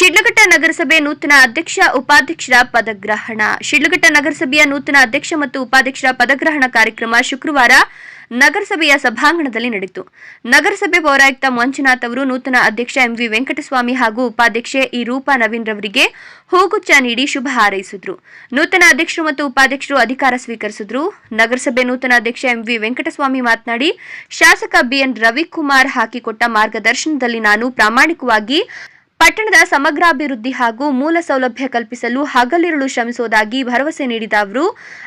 ಶಿಡ್ಲಘಟ್ಟ ನಗರಸಭೆ ನೂತನ ಅಧ್ಯಕ್ಷ, ಉಪಾಧ್ಯಕ್ಷರ ಪದಗ್ರಹಣ. ಶಿಡ್ಲಘಟ್ಟ ನಗರಸಭೆಯ ನೂತನ ಅಧ್ಯಕ್ಷ ಮತ್ತು ಉಪಾಧ್ಯಕ್ಷರ ಪದಗ್ರಹಣ ಕಾರ್ಯಕ್ರಮ ಶುಕ್ರವಾರ ನಗರಸಭೆಯ ಸಭಾಂಗಣದಲ್ಲಿ ನಡೆಯಿತು. ನಗರಸಭೆ ಪೌರಾಯುಕ್ತ ಮಂಜುನಾಥ್ ಅವರು, ನೂತನ ಅಧ್ಯಕ್ಷ ಎಂವಿ ವೆಂಕಟಸ್ವಾಮಿ ಹಾಗೂ ಉಪಾಧ್ಯಕ್ಷೆ ಇ ರೂಪಾ ನವೀನ್ ರವರಿಗೆ ಹೂಗುಚ್ಚ ನೀಡಿ ಶುಭ ಹಾರೈಸಿದ್ರು. ನೂತನ ಅಧ್ಯಕ್ಷರು ಮತ್ತು ಉಪಾಧ್ಯಕ್ಷರು ಅಧಿಕಾರ ಸ್ವೀಕರಿಸಿದ್ರು. ನಗರಸಭೆ ನೂತನ ಅಧ್ಯಕ್ಷ ಎಂವಿ ವೆಂಕಟಸ್ವಾಮಿ ಮಾತನಾಡಿ, ಶಾಸಕ ಬಿಎನ್ ರವಿಕುಮಾರ್ ಹಾಕಿಕೊಟ್ಟ ಮಾರ್ಗದರ್ಶನದಲ್ಲಿ ನಾನು ಪ್ರಾಮಾಣಿಕವಾಗಿ ಪಟ್ಟಣದ ಸಮಗ್ರಾಭಿವೃದ್ಧಿ ಹಾಗೂ ಮೂಲ ಸೌಲಭ್ಯ ಕಲ್ಪಿಸಲು ಹಗಲಿರುಳು ಶ್ರಮಿಸುವುದಾಗಿ ಭರವಸೆ ನೀಡಿದ ಅವರು,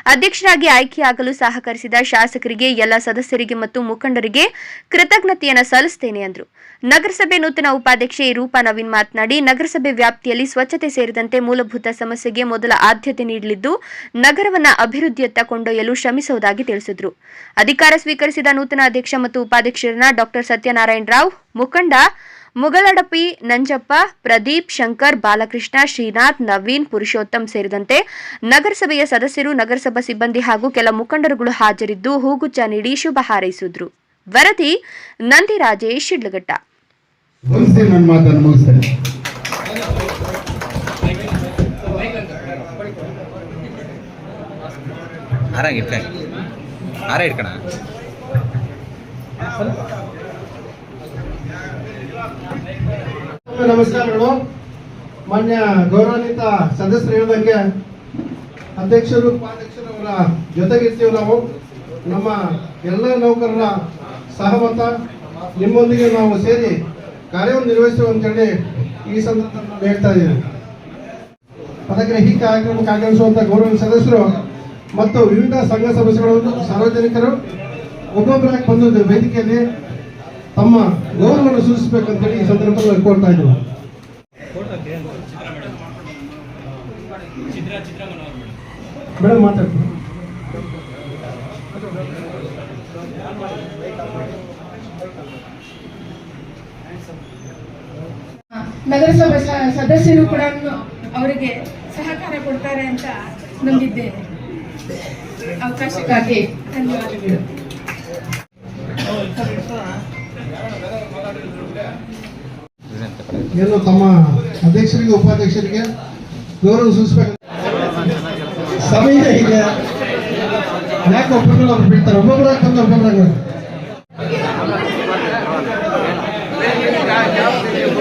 ಅಧ್ಯಕ್ಷರಾಗಿ ಆಯ್ಕೆಯಾಗಲು ಸಹಕರಿಸಿದ ಶಾಸಕರಿಗೆ, ಎಲ್ಲ ಸದಸ್ಯರಿಗೆ ಮತ್ತು ಮುಖಂಡರಿಗೆ ಕೃತಜ್ಞತೆಯನ್ನು ಸಲ್ಲಿಸುತ್ತೇನೆ ಎಂದರು ನಗರಸಭೆ ನೂತನ ಉಪಾಧ್ಯಕ್ಷೆ ರೂಪಾ ನವೀನ್ ಮಾತನಾಡಿ, ನಗರಸಭೆ ವ್ಯಾಪ್ತಿಯಲ್ಲಿ ಸ್ವಚ್ಛತೆ ಸೇರಿದಂತೆ ಮೂಲಭೂತ ಸಮಸ್ಯೆಗೆ ಮೊದಲ ಆದ್ಯತೆ ನೀಡಲಿದ್ದು, ನಗರವನ್ನ ಅಭಿವೃದ್ಧಿಯತ್ತ ಕೊಂಡೊಯ್ಯಲು ಶ್ರಮಿಸುವುದಾಗಿ ತಿಳಿಸಿದರು. ಅಧಿಕಾರ ಸ್ವೀಕರಿಸಿದ ನೂತನ ಅಧ್ಯಕ್ಷ ಮತ್ತು ಉಪಾಧ್ಯಕ್ಷರನ್ನ ಡಾಕ್ಟರ್ ಸತ್ಯನಾರಾಯಣ ರಾವ್, ಮುಖಂಡ ಮುಗಳಡಪಿ ನಂಜಪ್ಪ, ಪ್ರದೀಪ್ ಶಂಕರ್, ಬಾಲಕೃಷ್ಣ, ಶ್ರೀನಾಥ್, ನವೀನ್, ಪುರುಷೋತ್ತಮ್ ಸೇರಿದಂತೆ ನಗರಸಭೆಯ ಸದಸ್ಯರು, ನಗರಸಭಾ ಸಿಬ್ಬಂದಿ ಹಾಗೂ ಕೆಲ ಮುಖಂಡರುಗಳು ಹಾಜರಿದ್ದು ಹೂಗುಚ್ಚ ನೀಡಿ ಶುಭ ಹಾರೈಸಿದ್ರು. ವರದಿ ನಂದಿರಾಜೇಶ್ ಶಿಡ್ಲಘಟ್ಟ. ಮುಗಿಸ್ತೀನಿ ನನ್ನ ಮಾತನ್ನು ಮುಗಿಸ್ತೇನೆ. ಇಟ್ಕ. ಇಟ್ಕಣ. ನಮಸ್ಕಾರಗಳು ಮಾನ್ಯ ಗೌರವಾನ್ವಿತ ಸದಸ್ಯರು ಹೇಳಿದಂಗೆ ಅಧ್ಯಕ್ಷರು ಉಪಾಧ್ಯಕ್ಷರವರ ಜೊತೆಗಿರ್ತೀವಿ ನಾವು. ನಮ್ಮ ಎಲ್ಲ ನೌಕರರ ಸಹಮತ ನಿಮ್ಮೊಂದಿಗೆ ನಾವು ಸೇರಿ ಕಾರ್ಯವನ್ನು ನಿರ್ವಹಿಸುವ ಅಂತೇಳಿ ಈ ಸಂದರ್ಭದಲ್ಲಿ ಹೇಳ್ತಾ ಇದ್ದೀನಿ ಪದಗ್ರಹಿ ಕಾರ್ಯಕ್ರಮಕ್ಕೆ ಆಗಮಿಸುವಂತಹ ಗೌರವ ಸದಸ್ಯರು ಮತ್ತು ವಿವಿಧ ಸಂಘ ಸಂಸ್ಥೆಗಳು ಸಾರ್ವಜನಿಕರು, ಒಬ್ಬೊಬ್ಬರಾಗಿ ಬಂದು ವೇದಿಕೆಯಲ್ಲಿ ತಮ್ಮ ಗೌರವವನ್ನು ಸೂಚಿಸಬೇಕಂತೇಳಿ ಈ ಸಂದರ್ಭದಲ್ಲಿ ಕೋರ್ತಾ ಇದ್ದೀವಿ. ಮೇಡಮ್ ಮಾತಾಡ್ತೀನಿ. ನಗರಸಭೆ ಸದಸ್ಯರು ಕೂಡ ಅವರಿಗೆ ಸಹಕಾರ ಕೊಡ್ತಾರೆ ಅಂತ ನಂಬಿದ್ದೇನೆ. ಅವಕಾಶಕ್ಕಾಗಿ ಧನ್ಯವಾದಗಳು. ಏನು ತಮ್ಮ ಅಧ್ಯಕ್ಷರಿಗೆ, ಉಪಾಧ್ಯಕ್ಷರಿಗೆ ಗೌರವ ಸೂಚಿಸಬೇಕು ಸಮಯ ಇದೆ. ಯಾಕೆ ಒಬ್ಬರು ಅವ್ರು ಬಿಡ್ತಾರೆ ಒಬ್ಬೊಬ್ಬರಾಗಿ ಬಂದು ಒಬ್ಬೊಬ್ಬರಾಗ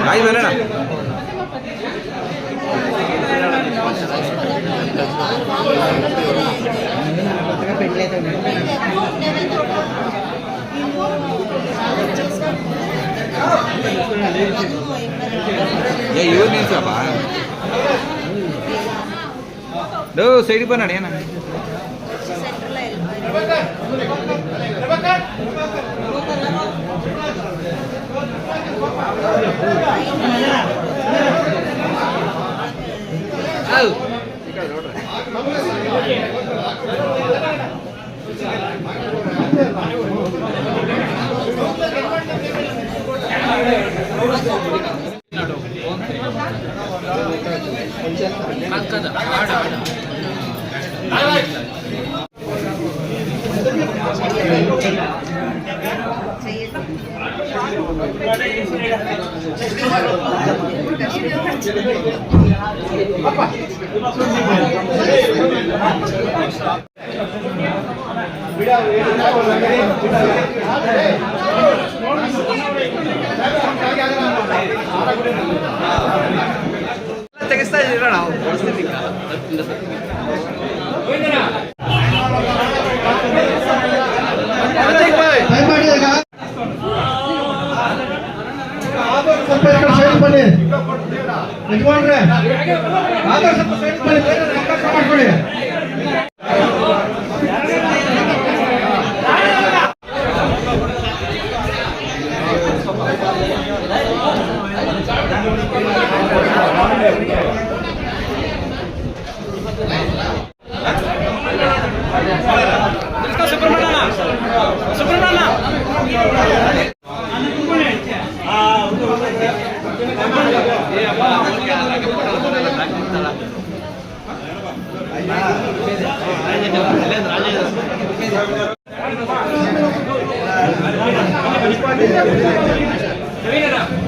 Ahí, Marana. ఏ ఎవరు నేను సాబా సైడ్ పోయినాడు ఏనా ನೋಡ್ರಿ ತೆಗಿಸ್ತಾ ಇದ್ದೀರ ನಾವು? ಬನ್ನಿ ಯಜಮಾನ್ರೆ ಆದಷ್ಟು ಸ್ವಲ್ಪ ಸೈಡ್ ಬನ್ನಿ ಮಾಡ್ಕೊಳ್ಳಿ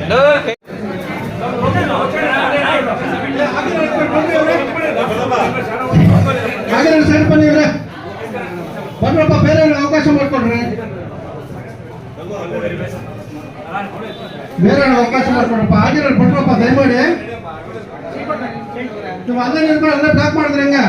ಡೋ, ಕೈ- ಹಾಗೆ ಸೈಡ್ ಬನ್ನಿ ಇವ್ರೆ ಬಂದ್ರಪ್ಪ ಬೇರೆ ಅವಕಾಶ ಮಾಡ್ಕೊಡ್ರಿ ಬೇರೆ ಅವಕಾಶ ಮಾಡ್ಕೊಡ್ರಪ್ಪ ಹಾಗೆ ಬಂದ್ರಪ್ಪ ದಯಮಾಡಿ ನೀವು ಅಲ್ಲೇ ನಿಂತ್ಕೊಂಡು ಅಲ್ಲೇ ಬ್ಲಾಕ್ ಮಾಡಿದ್ರಿ ಹೆಂಗ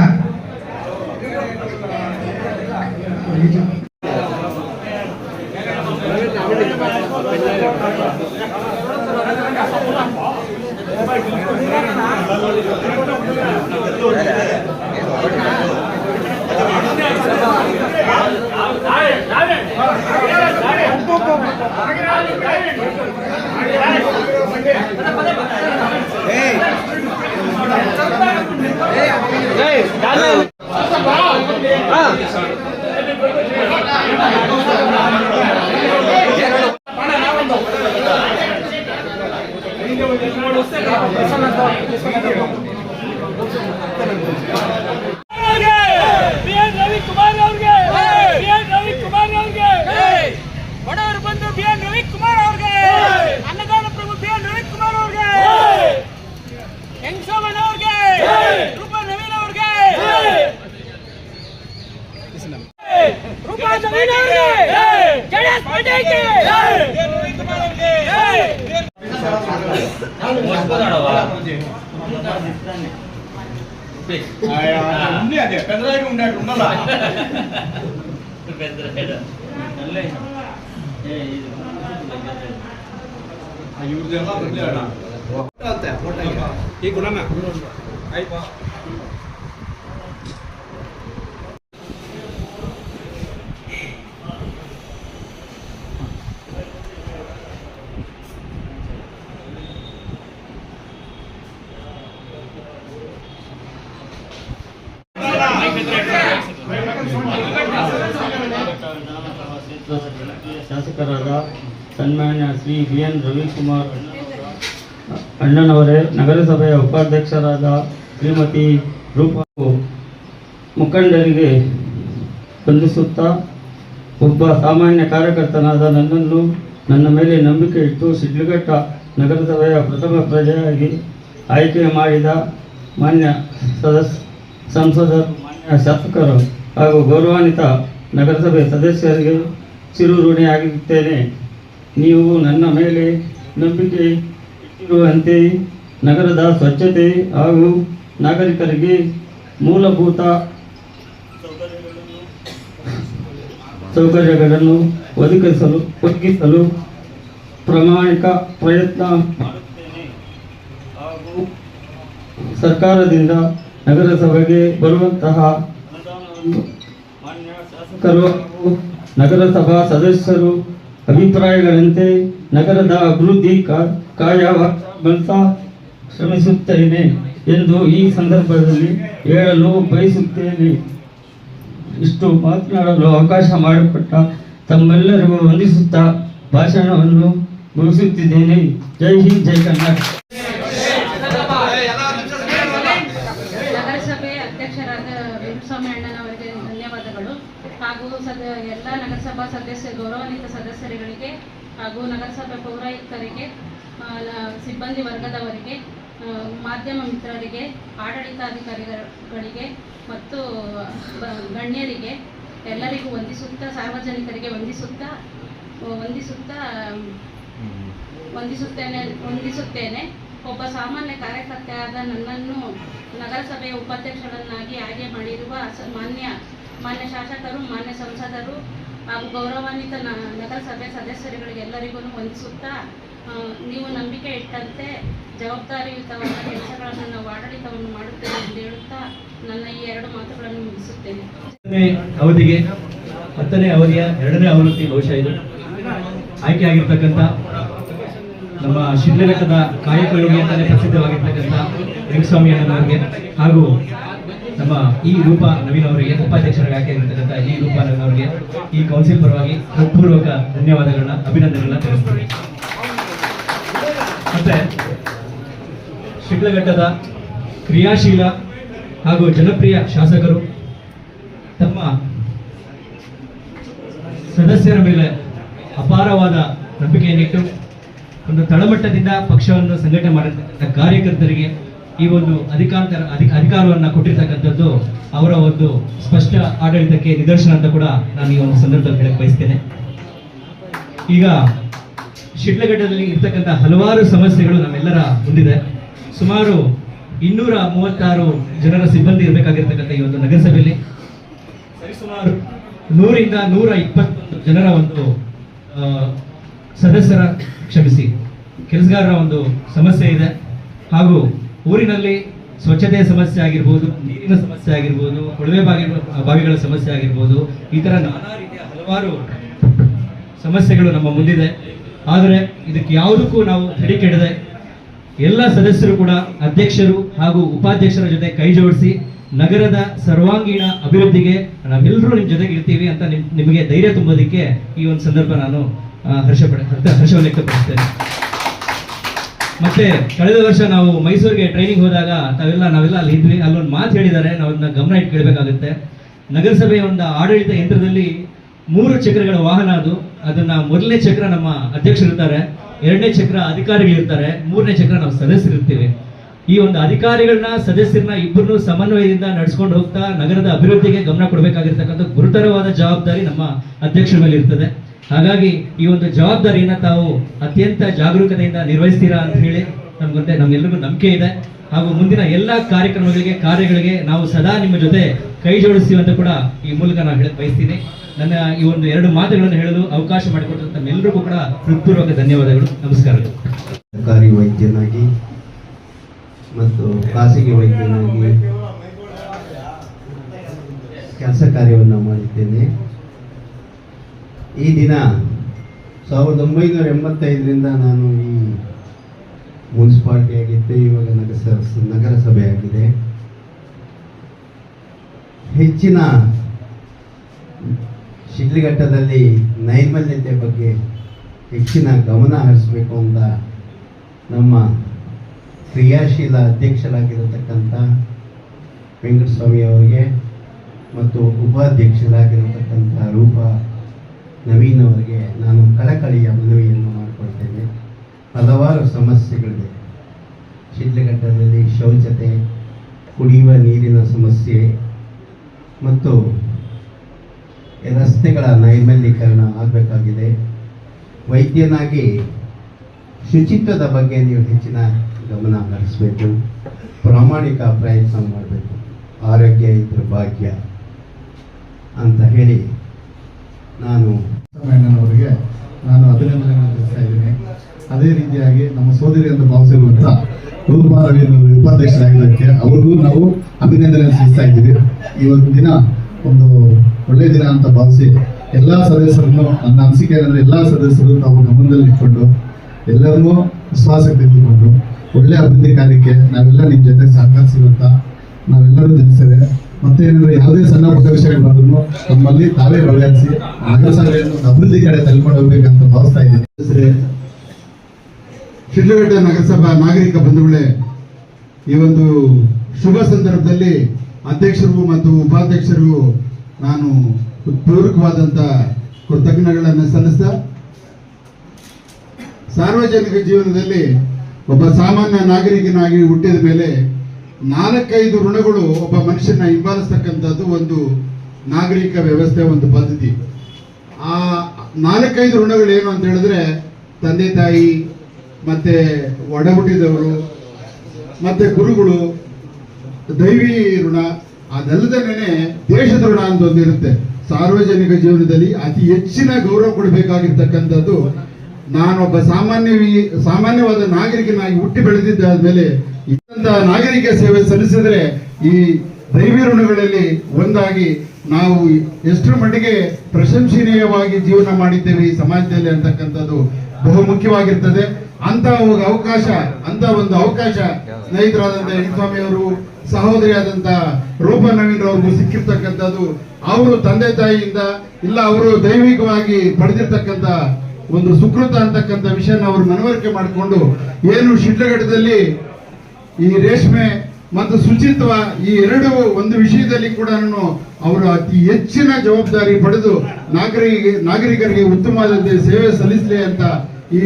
ఉంది అదే. పెద్దరాయుడు ఉన్నాడు ఉండాలా? పెద్దరాయుడు ఈ గుణన్నా అయిపో. ಶ್ರೀ ಬಿ ಎನ್ ರವಿಕುಮಾರ್ ಅಣ್ಣನವರೇ, ನಗರಸಭೆಯ ಉಪಾಧ್ಯಕ್ಷರಾದ ಶ್ರೀಮತಿ ರೂಪಾ ಮುಖಂಡರಿಗೆ ಬಂಧಿಸುತ್ತಾ ಒಬ್ಬ ಸಾಮಾನ್ಯ ಕಾರ್ಯಕರ್ತನಾದ ನನ್ನನ್ನು ನನ್ನ ಮೇಲೆ ನಂಬಿಕೆ ಇಟ್ಟು ಶಿಡ್ಲಘಟ್ಟ ನಗರಸಭೆಯ ಪ್ರಥಮ ಪ್ರಜೆಯಾಗಿ ಆಯ್ಕೆ ಮಾಡಿದ ಮಾನ್ಯ ಸದಸ್ಯ ಸಂಸದರು ಮಾನ್ಯ ಶಾಸಕರು ಹಾಗೂ ಗೌರವಾನ್ವಿತ ನಗರಸಭೆ ಸದಸ್ಯರಿಗೆ ಚಿರು ಋಣಿಯಾಗಿರುತ್ತೇನೆ ನೀವು ನನ್ನ ಮೇಲೆ ನಂಬಿಕೆ ಇಟ್ಟಿರುವಂತೆ ನಗರದ ಸ್ವಚ್ಛತೆ ಹಾಗೂ ನಾಗರಿಕರಿಗೆ ಮೂಲಭೂತ ಸೌಕರ್ಯಗಳನ್ನು ಒದಗಿಸಲು ಒದಗಿಸಲು ಪ್ರಾಮಾಣಿಕ ಪ್ರಯತ್ನ ಮಾಡುತ್ತೇನೆ. ಹಾಗೂ ಸರ್ಕಾರದಿಂದ ನಗರಸಭೆಗೆ ಬರುವಂತಹ ಅನುದಾನವನ್ನು ಮಾನ್ಯ ಶಾಸಕರು ಹಾಗೂ ನಗರಸಭಾ ಸದಸ್ಯರು ಅಭಿಪ್ರಾಯಗಳಂತೆ ನಗರದ ಅಭಿವೃದ್ಧಿ ಕಾ- ಕಾಯವಾಗುವಂತ ಶ್ರಮಿಸುತ್ತೇನೆ ಎಂದು ಈ ಸಂದರ್ಭದಲ್ಲಿ ಹೇಳಲು ಬಯಸುತ್ತೇನೆ. ಇಷ್ಟು ಮಾತನಾಡಲು ಅವಕಾಶ ಮಾಡಿಕೊಟ್ಟ ತಮ್ಮೆಲ್ಲರಿಗೂ ವಂದಿಸುತ್ತಾ ಭಾಷಣವನ್ನು ಮುಗಿಸುತ್ತಿದ್ದೇನೆ. ಜೈ ಹಿಂದ್, ಜೈ ಕರ್ನಾಟಕ ನಗರಸಭೆ ಅಧ್ಯಕ್ಷರಾದ ವೆಂಕಟಸ್ವಾಮಿ ಅಣ್ಣನವರಿಗೆ ಧನ್ಯವಾದಗಳು ಹಾಗೂ ಸದ ಎಲ್ಲ ನಗರಸಭಾ ಸದಸ್ಯ, ಗೌರವಾನ್ವಿತ ಸದಸ್ಯರುಗಳಿಗೆ ಹಾಗೂ ನಗರಸಭೆ ಪೌರಾಯುಕ್ತರಿಗೆ ಸಿಬ್ಬಂದಿ ವರ್ಗದವರಿಗೆ ಮಾಧ್ಯಮ ಮಿತ್ರರಿಗೆ, ಆಡಳಿತಾಧಿಕಾರಿಗಳಿಗೆ ಮತ್ತು ಗಣ್ಯರಿಗೆ, ಎಲ್ಲರಿಗೂ ವಂದಿಸುತ್ತಾ, ಸಾರ್ವಜನಿಕರಿಗೆ ವಂದಿಸುತ್ತಾ ವಂದಿಸುತ್ತಾ, ವಂದಿಸುತ್ತೇನೆ ವಂದಿಸುತ್ತೇನೆ. ಒಬ್ಬ ಸಾಮಾನ್ಯ ಕಾರ್ಯಕರ್ತೆಯಾದ ನನ್ನನ್ನು ನಗರಸಭೆಯ ಉಪಾಧ್ಯಕ್ಷರನ್ನಾಗಿ ಆಯ್ಕೆ ಮಾಡಿರುವ ಮಾನ್ಯ ಮಾನ್ಯ ಶಾಸಕರು, ಮಾನ್ಯ ಸಂಸದರು ಹಾಗೂ ಗೌರವಾನ್ವಿತ ನಗರಸಭೆ ಸದಸ್ಯರುಗಳಿಗೆ ಎಲ್ಲರಿಗೂ ವಂದಿಸುತ್ತಾ ನೀವು ನಂಬಿಕೆ ಇಟ್ಟಂತೆ ಜವಾಬ್ದಾರಿಯುತವಾದ ಕೆಲಸಗಳನ್ನು ನಾವು ಆಡಳಿತವನ್ನು ಮಾಡುತ್ತೇವೆ ಎಂದು ಹೇಳುತ್ತಾ ನನ್ನ ಈ ಎರಡು ಮಾತುಗಳನ್ನು ಮುಗಿಸುತ್ತೇನೆ. ಅವಧಿಗೆ, ಹತ್ತನೇ ಅವಧಿಯ ಎರಡನೇ ಆವೃತ್ತಿ ಬಹುಶಃ ಇದು. ಆಯ್ಕೆ ಆಗಿರ್ತಕ್ಕಂಥ ನಮ್ಮ ಶಿಡ್ಲಘಟ್ಟದ ಕಾಯಕಗಳಿಗೆ ಅಂತಲೇ ಪ್ರಸಿದ್ಧವಾಗಿರ್ತಕ್ಕಂಥ ರಂಗಸ್ವಾಮಿ ಅಣ್ಣನವರಿಗೆ ಹಾಗೂ ನಮ್ಮ ಈ ರೂಪ ನವೀನ್ ಅವರಿಗೆ ಉಪಾಧ್ಯಕ್ಷರಾಗಿ ಆಗಿರ್ತಕ್ಕಂಥ ಈ ರೂಪ ನವೀನ್ ಅವರಿಗೆ, ಈ ಕೌನ್ಸಿಲ್ ಪರವಾಗಿ ಹೃತ್ಪೂರ್ವಕ ಧನ್ಯವಾದಗಳನ್ನ, ಅಭಿನಂದನೆಗಳನ್ನ ತಿಳಿಸ್ತೀವಿ ಮತ್ತೆ ಶಿಡ್ಲಘಟ್ಟದ ಕ್ರಿಯಾಶೀಲ ಹಾಗೂ ಜನಪ್ರಿಯ ಶಾಸಕರು, ತಮ್ಮ ಸದಸ್ಯರ ಮೇಲೆ ಅಪಾರವಾದ ನಂಬಿಕೆಯನ್ನಿಟ್ಟು ಒಂದು ತಳಮಟ್ಟದಿಂದ ಪಕ್ಷವನ್ನು ಸಂಘಟನೆ ಮಾಡಿರ್ತಕ್ಕಂಥ ಕಾರ್ಯಕರ್ತರಿಗೆ ಈ ಒಂದು ಅಧಿಕಾಂತರ ಅಧಿಕ ಅಧಿಕಾರವನ್ನು ಕೊಟ್ಟಿರ್ತಕ್ಕಂಥದ್ದು ಅವರ ಒಂದು ಸ್ಪಷ್ಟ ಆಡಳಿತಕ್ಕೆ ನಿದರ್ಶನ ಅಂತ ಕೂಡ ನಾನು ಈ ಒಂದು ಸಂದರ್ಭದಲ್ಲಿ ಹೇಳಕ್ಕೆ ಬಯಸ್ತೇನೆ. ಈಗ ಶಿಡ್ಲಘಟ್ಟದಲ್ಲಿ ಇರ್ತಕ್ಕಂಥ ಹಲವಾರು ಸಮಸ್ಯೆಗಳು ನಮ್ಮೆಲ್ಲರ ಮುಂದಿದೆ. ಸುಮಾರು ಇನ್ನೂರ ಮೂವತ್ತಾರು ಜನರ ಸಿಬ್ಬಂದಿ ಇರಬೇಕಾಗಿರ್ತಕ್ಕಂಥ ಈ ಒಂದು ನಗರಸಭೆಯಲ್ಲಿ ಸರಿಸುಮಾರು ನೂರಿಂದ ನೂರ ಇಪ್ಪತ್ತೊಂದು ಜನರ ಒಂದು ಸದಸ್ಯರ ಕ್ಷಮಿಸಿ, ಕೆಲಸಗಾರರ ಒಂದು ಸಮಸ್ಯೆ ಇದೆ. ಹಾಗೂ ಊರಿನಲ್ಲಿ ಸ್ವಚ್ಛತೆಯ ಸಮಸ್ಯೆ ಆಗಿರ್ಬೋದು, ನೀರಿನ ಸಮಸ್ಯೆ ಆಗಿರ್ಬೋದು, ಕೊಳವೆ ಬಾವಿ ಬಾವಿಗಳ ಸಮಸ್ಯೆ ಆಗಿರ್ಬೋದು, ಈ ಥರ ನಾನಾ ರೀತಿಯ ಹಲವಾರು ಸಮಸ್ಯೆಗಳು ನಮ್ಮ ಮುಂದಿದೆ. ಆದರೆ ಇದಕ್ಕೆ ಯಾವುದಕ್ಕೂ ನಾವು ತಡಿಕೆಡದೆ ಎಲ್ಲ ಸದಸ್ಯರು ಕೂಡ ಅಧ್ಯಕ್ಷರು ಹಾಗೂ ಉಪಾಧ್ಯಕ್ಷರ ಜೊತೆ ಕೈ ಜೋಡಿಸಿ ನಗರದ ಸರ್ವಾಂಗೀಣ ಅಭಿವೃದ್ಧಿಗೆ ನಾವೆಲ್ಲರೂ ನಿಮ್ಮ ಜೊತೆಗೆ ಇರ್ತೀವಿ ಅಂತ ನಿಮ್- ನಿಮಗೆ ಧೈರ್ಯ ತುಂಬೋದಕ್ಕೆ ಈ ಒಂದು ಸಂದರ್ಭ ನಾನು ಹರ್ಷ- ಹರ್ಷವನ್ನು ವ್ಯಕ್ತಪಡಿಸ್ತೇನೆ. ಮತ್ತೆ ಕಳೆದ ವರ್ಷ ನಾವು ಮೈಸೂರಿಗೆ ಟ್ರೈನಿಂಗ್ ಹೋದಾಗ ತಾವೆಲ್ಲ, ನಾವೆಲ್ಲ ಅಲ್ಲಿ ಇದ್ವಿ. ಅಲ್ಲೊಂದು ಮಾತು ಹೇಳಿದ್ದಾರೆ ನಾವು ಅದನ್ನ ಗಮನ ಇಟ್ಟು ಕೇಳಬೇಕಾಗುತ್ತೆ ನಗರಸಭೆಯ ಒಂದು ಆಡಳಿತ ಯಂತ್ರದಲ್ಲಿ ಮೂರು ಚಕ್ರಗಳ ವಾಹನ ಅದು. ಅದನ್ನ ಮೊದಲನೇ ಚಕ್ರ ನಮ್ಮ ಅಧ್ಯಕ್ಷರು ಇರ್ತಾರೆ, ಎರಡನೇ ಚಕ್ರ ಅಧಿಕಾರಿಗಳಿರ್ತಾರೆ ಮೂರನೇ ಚಕ್ರ ನಾವು ಸದಸ್ಯರಿರ್ತೀವಿ ಈ ಒಂದು ಅಧಿಕಾರಿಗಳನ್ನ, ಸದಸ್ಯರನ್ನ ಇಬ್ಬರನ್ನು ಸಮನ್ವಯದಿಂದ ನಡೆಸ್ಕೊಂಡು ಹೋಗ್ತಾ ನಗರದ ಅಭಿವೃದ್ಧಿಗೆ ಗಮನ ಕೊಡಬೇಕಾಗಿರ್ತಕ್ಕಂಥ ಗುರುತರವಾದ ಜವಾಬ್ದಾರಿ ನಮ್ಮ ಅಧ್ಯಕ್ಷರ ಮೇಲೆ ಇರ್ತದೆ. ಹಾಗಾಗಿ ಈ ಒಂದು ಜವಾಬ್ದಾರಿಯನ್ನ ತಾವು ಅತ್ಯಂತ ಜಾಗರೂಕತೆಯಿಂದ ನಿರ್ವಹಿಸ್ತೀರಾ ಅಂತ ಹೇಳಿ ನಮ್ಗೊಂದೆ ನಮ್ಗೆಲ್ಲರಿಗೂ ನಂಬಿಕೆ ಇದೆ. ಹಾಗೂ ಮುಂದಿನ ಎಲ್ಲ ಕಾರ್ಯಕ್ರಮಗಳಿಗೆ ಕಾರ್ಯಗಳಿಗೆ ನಾವು ಸದಾ ನಿಮ್ಮ ಜೊತೆ ಕೈ ಜೋಡಿಸ್ತೀವಿ ಅಂತ ಕೂಡ ಈ ಮೂಲಕ ನಾನು ಹೇಳಕ್ ಬಯಸ್ತೀನಿ. ನನ್ನ ಈ ಒಂದು ಎರಡು ಮಾತುಗಳನ್ನು ಹೇಳಲು ಅವಕಾಶ ಮಾಡಿಕೊಟ್ಟಂತ ಎಲ್ಲರಿಗೂ ಕೂಡ ಹೃತ್ಪೂರ್ವಕ ಧನ್ಯವಾದಗಳು. ನಮಸ್ಕಾರಗಳು ಸರ್ಕಾರಿ ವೈದ್ಯನಾಗಿ ಮತ್ತು ಖಾಸಗಿ ವೈದ್ಯನಾಗಿ ಕೆಲಸ ಕಾರ್ಯವನ್ನು ಮಾಡಿದ್ದೇನೆ. ಈ ದಿನ ಸಾವಿರದ ಒಂಬೈನೂರ ಎಂಬತ್ತೈದರಿಂದ ನಾನು ಈ ಮುನ್ಸಿಪಾಲ್ಟಿ ಆಗಿದ್ದೆ ಇವಾಗ ನಗರ ನಗರಸಭೆ ಆಗಿದೆ. ಹೆಚ್ಚಿನ ಶಿಡ್ಲಘಟ್ಟದಲ್ಲಿ ನೈರ್ಮಲ್ಯತೆ ಬಗ್ಗೆ ಹೆಚ್ಚಿನ ಗಮನ ಹರಿಸಬೇಕು ಅಂತ ನಮ್ಮ ಕ್ರಿಯಾಶೀಲ ಅಧ್ಯಕ್ಷರಾಗಿರತಕ್ಕಂಥ ವೆಂಕಟಸ್ವಾಮಿ ಅವರಿಗೆ ಮತ್ತು ಉಪಾಧ್ಯಕ್ಷರಾಗಿರತಕ್ಕಂಥ ರೂಪ ನವೀನ್ ಅವರಿಗೆ ನಾನು ಕಳಕಳಿಯ ಮನವಿಯನ್ನು ಮಾಡಿಕೊಳ್ತೇನೆ. ಹಲವಾರು ಸಮಸ್ಯೆಗಳಿವೆ. ಶಿಡ್ಲಘಟ್ಟದಲ್ಲಿ ಶೌಚತೆ, ಕುಡಿಯುವ ನೀರಿನ ಸಮಸ್ಯೆ ಮತ್ತು ರಸ್ತೆಗಳ ನೈರ್ಮಲ್ಯೀಕರಣ ಆಗಬೇಕಾಗಿದೆ. ವೈದ್ಯನಾಗಿ ಶುಚಿತ್ವದ ಬಗ್ಗೆ ನೀವು ಹೆಚ್ಚಿನ ಗಮನ ಹರಿಸಬೇಕು. ಪ್ರಾಮಾಣಿಕ ಪ್ರಯತ್ನ ಮಾಡಬೇಕು. ಆರೋಗ್ಯ ಇದ್ರ ಭಾಗ್ಯ ಅಂತ ಹೇಳಿ ನಾನು ಅವರಿಗೆ ನಾನು ಅಭಿನಂದನೆ ತಿಳಿಸ್ತಾ ಇದ್ದೀನಿ. ಅದೇ ರೀತಿಯಾಗಿ ನಮ್ಮ ಸೋದರಿ ಅಂತ ಭಾವಿಸಿರುವಂತ ರೂಪಾ ಉಪಾಧ್ಯಕ್ಷರಾಗಿದ್ದಕ್ಕೆ ಅವ್ರಿಗೂ ನಾವು ಅಭಿನಂದನೆ ಸಲ್ಲಿಸ್ತಾ ಇದ್ದೀವಿ. ಒಂದು ದಿನ ಒಂದು ಒಳ್ಳೆಯ ದಿನ ಅಂತ ಭಾವಿಸಿ ಎಲ್ಲಾ ಸದಸ್ಯರನ್ನು, ನನ್ನ ಅನಿಸಿಕೆ ಏನಂದ್ರೆ ಎಲ್ಲಾ ಸದಸ್ಯರು ತಾವು ಗಮನದಲ್ಲಿ ಇಟ್ಕೊಂಡು ಎಲ್ಲರನ್ನೂ ವಿಶ್ವಾಸಕ್ಕೆ ತೆಗೆದುಕೊಂಡು ಒಳ್ಳೆ ಅಭಿವೃದ್ಧಿ ಕಾರ್ಯಕ್ಕೆ ನಾವೆಲ್ಲ ನಿಮ್ಮ ಜೊತೆ ಸಹಕರಿಸಿರುವಂತ ನಾವೆಲ್ಲರೂ ತಿಳಿಸ್ತೇವೆ ಮತ್ತೆ ಏನಂದ್ರೆ ಯಾವುದೇ ಸಣ್ಣ ಪುಟ್ಟ ವಿಷಯಗಳು ಬಂದ್ರು ನಮ್ಮಲ್ಲಿ ತಾವೇ ಬಗೆಹರಿಸಿ ನಗರಸಭೆಯನ್ನು ಒಂದು ಅಭಿವೃದ್ಧಿ ಕಡೆ ತಳ್ಕೊಂಡು ಹೋಗ್ಬೇಕಂತ ಭಾವಿಸ್ತಾ ಇದ್ದೀನಿ ಶಿಡ್ಲಘಟ್ಟ ನಗರಸಭಾ ನಾಗರಿಕ ಬಂಧುಗಳೇ, ಈ ಒಂದು ಶುಭ ಸಂದರ್ಭದಲ್ಲಿ ಅಧ್ಯಕ್ಷರು ಮತ್ತು ಉಪಾಧ್ಯಕ್ಷರು ನಾನು ಪೂರಕವಾದಂತ ಕೃತಜ್ಞತೆಗಳನ್ನು ಸಲ್ಲಿಸ್ತಾ, ಸಾರ್ವಜನಿಕ ಜೀವನದಲ್ಲಿ ಒಬ್ಬ ಸಾಮಾನ್ಯ ನಾಗರಿಕನಾಗಿ ಹುಟ್ಟಿದ ಮೇಲೆ ನಾಲ್ಕೈದು ಋಣಗಳು ಒಬ್ಬ ಮನುಷ್ಯನ ಹಿಂಬಾಲಿಸ್ತಕ್ಕಂಥದ್ದು ಒಂದು ನಾಗರಿಕ ವ್ಯವಸ್ಥೆ, ಒಂದು ಪದ್ಧತಿ. ಆ ನಾಲ್ಕೈದು ಋಣಗಳು ಏನು ಅಂತ ಹೇಳಿದ್ರೆ ತಂದೆ, ತಾಯಿ, ಮತ್ತೆ ಒಡಹುಟ್ಟಿದವರು, ಮತ್ತೆ ಗುರುಗಳು, ದೈವಿ ಋಣ, ಅದಲ್ಲದೇನೆ ದೇಶದ ಋಣ ಅಂತ ಒಂದಿರುತ್ತೆ ಸಾರ್ವಜನಿಕ ಜೀವನದಲ್ಲಿ ಅತಿ ಹೆಚ್ಚಿನ ಗೌರವ ಕೊಡಬೇಕಾಗಿರ್ತಕ್ಕಂಥದ್ದು ನಾನೊಬ್ಬ ಸಾಮಾನ್ಯ ಸಾಮಾನ್ಯವಾದ ನಾಗರಿಕನಾಗಿ ಹುಟ್ಟಿ ಬೆಳೆದಿದ್ದಾದ್ಮೇಲೆ ಇಂಥ ನಾಗರಿಕ ಸೇವೆ ಸಲ್ಲಿಸಿದ್ರೆ ಈ ದೈವಿ ಋಣಗಳಲ್ಲಿ ಒಂದಾಗಿ ನಾವು ಎಷ್ಟರ ಮಟ್ಟಿಗೆ ಪ್ರಶಂಸನೀಯವಾಗಿ ಜೀವನ ಮಾಡಿದ್ದೇವೆ ಈ ಸಮಾಜದಲ್ಲಿ ಅಂತಕ್ಕಂಥದ್ದು ಬಹು ಮುಖ್ಯವಾಗಿರ್ತದೆ. ಅಂತ ಅವಕಾಶ ಅಂತ ಒಂದು ಅವಕಾಶ ಸ್ನೇಹಿತರಾದಂತ ಸ್ವಾಮಿ ಅವರು ಸಹೋದರಿಯಾದಂತ ರೂಪ ನವೀನ್ ಅವ್ರಿಗೂ ಸಿಕ್ಕಿರ್ತಕ್ಕಂಥದ್ದು. ಅವರು ತಂದೆ ತಾಯಿಯಿಂದ ಇಲ್ಲ, ಅವರು ದೈವಿಕವಾಗಿ ಪಡೆದಿರ್ತಕ್ಕಂಥ ಒಂದು ಸುಕೃತ ಅಂತಕ್ಕಂಥ ವಿಷಯನ ಅವರು ಮನವರಿಕೆ ಮಾಡಿಕೊಂಡು, ಏನು ಶಿಡ್ಲಘಟ್ಟದಲ್ಲಿ ಈ ರೇಷ್ಮೆ ಮತ್ತು ಶುಚಿತ್ವ ಈ ಎರಡು ಒಂದು ವಿಷಯದಲ್ಲಿ ಕೂಡ ಅವರು ಅತಿ ಹೆಚ್ಚಿನ ಜವಾಬ್ದಾರಿ ಪಡೆದು ನಾಗರಿಕ ನಾಗರಿಕರಿಗೆ ಉತ್ತಮವಾದಂತೆ ಸೇವೆ ಸಲ್ಲಿಸಲಿ ಅಂತ ಈ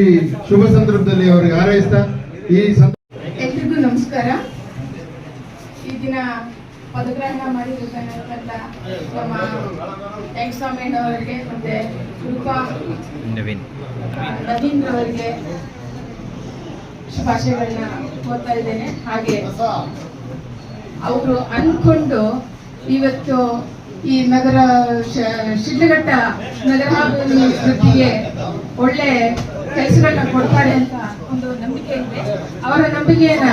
ಶುಭ ಸಂದರ್ಭದಲ್ಲಿ ಅವರಿಗೆ ಹಾರೈಸ್ತಾ ಈ ಎಲ್ರಿಗೂ ನಮಸ್ಕಾರ. ಈ ದಿನ ಪದಗ್ರಹಣ ಮಾಡಿ ನಮ್ಮ ಅವರಿಗೆ ಮತ್ತೆ ರೂಪಾ ನವೀನ್ ಅವರಿಗೆ ಶುಭಾಶಯಗಳನ್ನ ಕೋರ್ತಾ ಇದ್ದೇನೆ. ಹಾಗೆ ಅವರು ಅನ್ಕೊಂಡು ಇವತ್ತು ಈ ನಗರ ಶಿಡ್ಲಘಟ್ಟ ನಗರಾಭಿವೃದ್ಧಿಗೆ ಒಳ್ಳೆ ಕೆಲಸಗಳನ್ನ ಕೊಡ್ತಾರೆ ಅಂತ ಒಂದು ನಂಬಿಕೆ ಇದೆ. ಅವರ ನಂಬಿಕೆಯನ್ನ